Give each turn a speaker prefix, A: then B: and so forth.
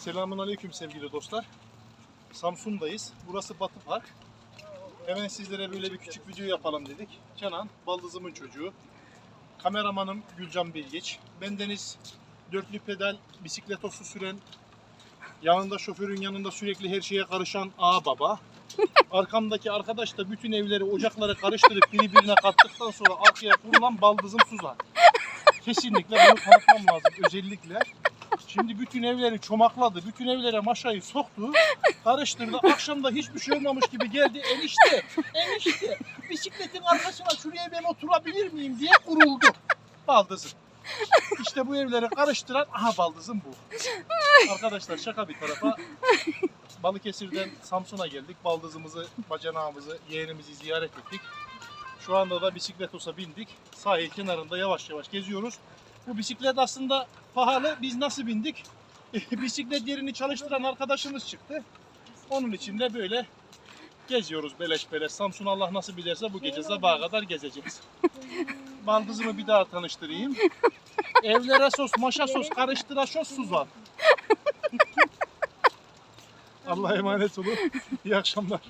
A: Selamun Aleyküm sevgili dostlar. Samsun'dayız. Burası Batı Park. Hemen sizlere böyle bir küçük video yapalım dedik. Kenan, baldızımın çocuğu. Kameramanım Gülcan Bilgiç. Bendeniz dörtlü pedal bisiklet süren, yanında şoförün yanında sürekli her şeye karışan A baba. Arkamdaki arkadaş da bütün evleri, ocakları karıştırıp birbirine kattıktan sonra arkaya kurulan baldızım Suzan. Kesinlikle bunu tanıtmam lazım özellikle. Şimdi bütün evleri çomakladı, bütün evlere maşayı soktu, karıştırdı. Akşam da hiçbir şey olmamış gibi geldi. Enişte, enişte, bisikletin arkasına şuraya ben oturabilir miyim diye kuruldu. Baldızım. İşte bu evleri karıştıran, aha baldızım bu. Arkadaşlar şaka bir tarafa. Balıkesir'den Samsun'a geldik. Baldızımızı, bacanağımızı, yeğenimizi ziyaret ettik. Şu anda da bisiklet olsa bindik. Sahil kenarında yavaş yavaş geziyoruz. Bu bisiklet aslında pahalı. Biz nasıl bindik? bisiklet yerini çalıştıran arkadaşımız çıktı. Onun için de böyle geziyoruz beleş beleş. Samsun Allah nasıl bilirse bu gece sabaha kadar gezeceğiz. Baldızımı bir daha tanıştırayım. Evlere sos, maşa sos, karıştıra sos Suzan. Allah'a emanet olun. İyi akşamlar.